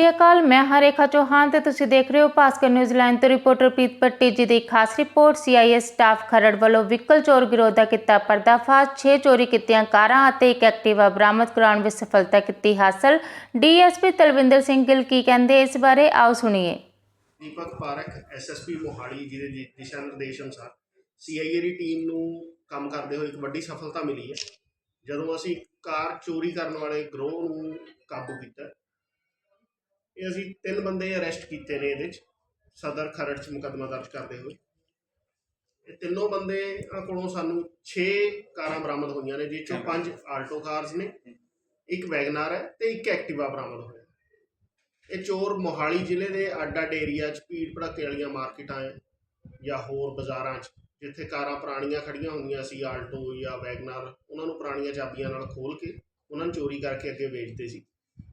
ਸ੍ਰੀ ਅਕਾਲ, ਮੈਂ ਹਾਂ ਰੇਖਾ ਚੌਹਾਨ ਤੇ ਤੁਸੀਂ ਦੇਖ ਰਹੇ ਹੋ ਭਾਸਕਰ ਨਿਊਜ਼ੀਲੈਂਡ ਤੋਂ ਰਿਪੋਰਟਰ ਪ੍ਰੀਤ ਭੱਟੀ ਜੀ ਦੀ ਇੱਕ ਖਾਸ ਰਿਪੋਰਟ। ਸੀਆਈਐਸ ਸਟਾਫ ਖਰੜ ਵੱਲੋਂ ਵਹੀਕਲ ਚੋਰ ਗਿਰੋਹ ਦਾ ਕੀਤਾ ਪਰਦਾਫਾਸ਼ 6 ਚੋਰੀ ਕੀਤੀਆਂ ਕਾਰਾਂ ਅਤੇ ਇੱਕ ਐਕਟਿਵਾ ਬਰਾਮਦ ਕਰਾਉਣ ਵਿੱਚ ਸਫਲਤਾ ਕੀਤੀ ਹਾਸਲ। ਡੀਐਸਪੀ ਤਲਵਿੰਦਰ ਸਿੰਘ ਗਿੱਲ ਕੀ ਕਹਿੰਦੇ, ਇਸ ਬਾਰੇ ਆਓ ਸੁਣੀਏ। ਦੀਪਕ ਪਾਰਕ ਐਸਐਸਪੀ ਮੋਹਾਲੀ, ਜਿਹਦੇ ਦਿ- ਦਿਸ਼ਾ ਨਿਰਦੇਸ਼ ਅਨੁਸਾਰ ਸੀਆਈਏ ਦੀ ਟੀਮ ਨੂੰ ਕੰਮ ਕਰਦੇ ਹੋਏ ਇੱਕ ਵੱਡੀ ਸਫਲਤਾ ਮਿਲੀ ਹੈ। ਜਦੋਂ ਅਸੀਂ ਕਾਰ ਚੋਰੀ ਕਰਨ ਵਾਲੇ ਗਰੋਹ ਨੂੰ ਕਾਬੂ ਕੀਤਾ ਇਹ ਅਸੀਂ ਤਿੰਨ ਬੰਦੇ ਅਰੈਸਟ ਕੀਤੇ ਨੇ ਇਹਦੇ 'ਚ ਸਦਰ ਖਰੜ 'ਚ ਮੁਕੱਦਮਾ ਦਰਜ ਕਰਦੇ ਹੋਏ। ਇਹ ਤਿੰਨੋਂ ਬੰਦੇ ਕੋਲੋਂ ਸਾਨੂੰ 6 ਕਾਰਾਂ ਬਰਾਮਦ ਹੋਈਆਂ ਨੇ ਜਿਸ ਚੋਂ ਪੰਜ ਆਲਟੋ ਕਾਰਸ ਨੇ ਇੱਕ ਵੈਗਨਾਰ ਹੈ ਤੇ ਇੱਕ ਐਕਟਿਵਾ ਬਰਾਮਦ ਹੋਇਆ। ਇਹ ਚੋਰ ਮੋਹਾਲੀ ਜ਼ਿਲ੍ਹੇ ਦੇ ਅੱਡ ਅੱਡ ਏਰੀਆ 'ਚ ਭੀੜ ਭੜੱਕੇ ਵਾਲੀਆਂ ਮਾਰਕੀਟਾਂ ਜਾਂ ਹੋਰ ਬਾਜ਼ਾਰਾਂ 'ਚ ਜਿੱਥੇ ਕਾਰਾਂ ਪੁਰਾਣੀਆਂ ਖੜੀਆਂ ਹੁੰਦੀਆਂ ਸੀ ਆਲਟੋ ਜਾਂ ਵੈਗਨਾਰ ਉਹਨਾਂ ਨੂੰ ਪੁਰਾਣੀਆਂ ਚਾਬੀਆਂ ਨਾਲ ਖੋਲ ਕੇ ਉਹਨਾਂ ਨੂੰ ਚੋਰੀ ਕਰਕੇ ਅੱਗੇ ਵੇਚਦੇ ਸੀ।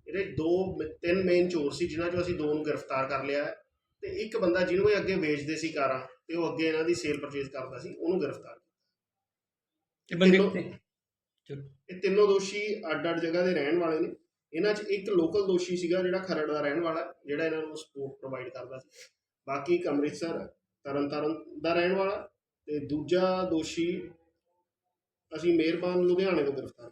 ਇਹਦੇ ਦੋ ਤਿੰਨ ਮੇਨ ਚੋਰ ਸੀ ਜਿਨ੍ਹਾਂ 'ਚੋਂ ਅਸੀਂ ਦੋ ਨੂੰ ਗ੍ਰਿਫਤਾਰ ਕਰ ਲਿਆ ਹੈ ਤੇ ਇੱਕ ਬੰਦਾ ਜਿਹਨੂੰ ਇਹ ਅੱਗੇ ਵੇਚਦੇ ਸੀ ਕਾਰਾਂ ਤੇ ਉਹ ਅੱਗੇ ਇਹਨਾਂ ਦੀ ਸੇਲ ਪਰਚੇਜ਼ ਕਰਦਾ ਸੀ ਉਹਨੂੰ ਗ੍ਰਿਫਤਾਰ ਇਹ ਬੰਦੇ ਕਿੱਥੇ? ਚਲੋ। ਇਹ ਤਿੰਨੋਂ ਦੋਸ਼ੀ ਅੱਡ ਅੱਡ ਜਗ੍ਹਾ ਦੇ ਰਹਿਣ ਵਾਲੇ ਨੇ। ਇਹਨਾਂ 'ਚ ਇੱਕ ਲੋਕਲ ਦੋਸ਼ੀ ਸੀਗਾ ਜਿਹੜਾ ਖਰੜ ਦਾ ਰਹਿਣ ਵਾਲਾ ਜਿਹੜਾ ਇਹਨਾਂ ਨੂੰ ਸਪੋਰਟ ਪ੍ਰੋਵਾਈਡ ਕਰਦਾ ਸੀ। ਬਾਕੀ ਇੱਕ ਅੰਮ੍ਰਿਤਸਰ ਤਰਨਤਾਰਨ ਦਾ ਰਹਿਣ ਵਾਲਾ ਤੇ ਦੂਜਾ ਦੋਸ਼ੀ ਅਸੀਂ ਮਿਹਰਬਾਨ ਲੁਧਿਆਣੇ ਤੋਂ ਗ੍ਰਿਫਤਾਰ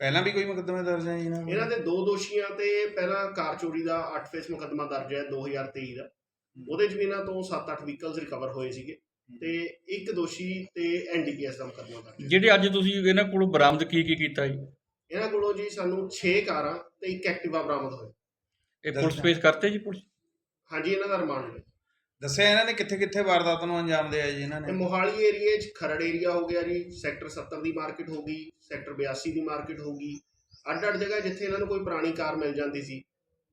ਪਹਿਲਾਂ ਵੀ ਕੋਈ ਮੁਕੱਦਮੇ ਦਰਜ ਹੈ ਜੀ ਇਹਨਾਂ? ਇਹਨਾਂ ਦੇ ਦੋ ਦੋਸ਼ੀਆਂ ਤੇ ਪਹਿਲਾਂ ਕਾਰ ਚੋਰੀ ਦਾ 8 ਫੇਸ ਮੁਕੱਦਮਾ ਦਰਜ ਹੈ 2023 ਦਾ। ਉਹਦੇ 'ਚ ਵੀ ਇਹਨਾਂ ਤੋਂ 7-8 ਵਹੀਕਲਸ ਰਿਕਵਰ ਹੋਏ ਸੀਗੇ ਤੇ ਇੱਕ ਦੋਸ਼ੀ ਤੇ ਐਨਡੀਪੀਐਸ ਦਾ ਮੁਕੱਦਮਾ ਦਰਜ ਹੈ। ਜਿਹੜੇ ਅੱਜ ਤੁਸੀਂ ਇਹਨਾਂ ਕੋਲੋਂ ਬਰਾਮਦ ਕੀ ਕੀ ਕੀਤਾ ਜੀ? ਇਹਨਾਂ ਕੋਲੋਂ ਜੀ ਸਾਨੂੰ 6 ਕਾਰਾਂ ਤੇ ਇੱਕ ਐਕਟਿਵਾ ਬਰਾਮਦ ਹੋਏ ਇਹ ਪੁਲਿਸ ਪੇਸ਼ ਕਰਤੇ ਜੀ ਪੁਲਿਸ? ਹਾਂਜੀ ਇਹਨਾਂ ਦਾ ਰਿਮਾਂਡ ਹੈ ਦੱਸਿਆ ਇਹਨਾਂ ਨੇ ਕਿੱਥੇ ਕਿੱਥੇ ਵਾਰਦਾਤ ਨੂੰ ਅੰਜਾਮ ਦਿਆ ਜੀ ਇਹਨਾਂ ਤੇ ਨੇ ਮੋਹਾਲੀ ਏਰੀਏ 'ਚ ਖਰੜ ਏਰੀਆ ਹੋ ਗਿਆ ਜੀ ਸੈਕਟਰ 70 ਦੀ ਮਾਰਕੀਟ ਹੋ ਗਈ ਸੈਕਟਰ 82 ਦੀ ਮਾਰਕੀਟ ਹੋ ਗਈ। ਅੱਡ ਅੱਡ ਜਗ੍ਹਾ ਜਿੱਥੇ ਇਹਨਾਂ ਨੂੰ ਕੋਈ ਪੁਰਾਣੀ ਕਾਰ ਮਿਲ ਜਾਂਦੀ ਸੀ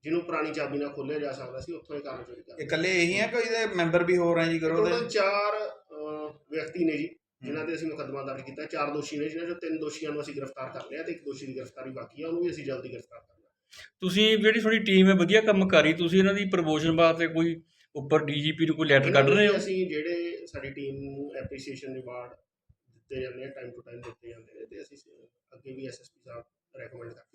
ਜਿਹਨੂੰ ਪੁਰਾਣੀ ਚਾਬੀ ਨਾਲ ਖੋਲ੍ਹਿਆ ਜਾ ਸਕਦਾ ਸੀ ਉੱਥੋਂ ਇਹ ਕਾਰ ਚੋਰੀ ਕਰਦੇ ਇਕੱਲੇ ਇਹੀ ਆ ਕੋਈ ਇਹਦੇ ਮੈਂਬਰ ਵੀ ਹੋਰ ਆ ਜੀ ਕਰੋ ਦੇ? ਟੋਟਲ ਚਾਰ ਅਹ, ਵਿਅਕਤੀ ਨੇ ਜੀ ਜਿਨ੍ਹਾਂ ਤੇ ਅਸੀਂ ਮੁਕੱਦਮਾ ਦਰਜ ਕੀਤਾ। ਚਾਰ ਦੋਸ਼ੀ ਨੇ ਜਿਨ੍ਹਾਂ ਚੋਂ ਤਿੰਨ ਦੋਸ਼ੀਆਂ ਨੂੰ ਅਸੀਂ ਗ੍ਰਿਫਤਾਰ ਕਰ ਲਿਆ ਤੇ ਇੱਕ ਦੋਸ਼ੀ ਦੀ ਗ੍ਰਿਫਤਾਰੀ ਬਾਕੀ ਆ ਉਹਨੂੰ ਵੀ ਅਸੀਂ ਜਲਦੀ ਗ੍ਰਿਫਤਾਰ ਕਰ ਲਾਂਗੇ ਤੁਸੀਂ ਜਿਹੜੀ ਤੁਹਾਡੀ ਟੀਮ ਹੈ ਵਧੀਆ ਕੰਮ ਕਰ ਰਹੀ ਤੁਸੀਂ ਇਹਨਾਂ ਦੀ ਪ੍ਰਮੋਸ਼ਨ ਵਾਸਤੇ ਕੋਈ ਉੱਪਰ ਡੀਜੀਪੀ ਨੂੰ ਕੋਈ ਲੈਟਰ ਕੱਢ ਰਹੇ ਹੋ? ਅਸੀਂ ਜਿਹੜੇ ਸਾਡੀ ਟੀਮ ਨੂੰ ਐਪਰੀਸੀਏਸ਼ਨ ਰਿਵਾਰਡ ਦਿੱਤੇ ਜਾਂਦੇ ਆ ਟਾਈਮ ਟੂ ਟਾਈਮ ਦਿੱਤੇ ਜਾਂਦੇ ਨੇ ਤੇ ਅਸੀਂ ਅੱਗੇ ਵੀ ਐਸਐਸਪੀ ਸਾਹਿਬ ਰეკਮੈਂਡ ਕਰਕੇ ਭੇਜਦੇ ਨੇ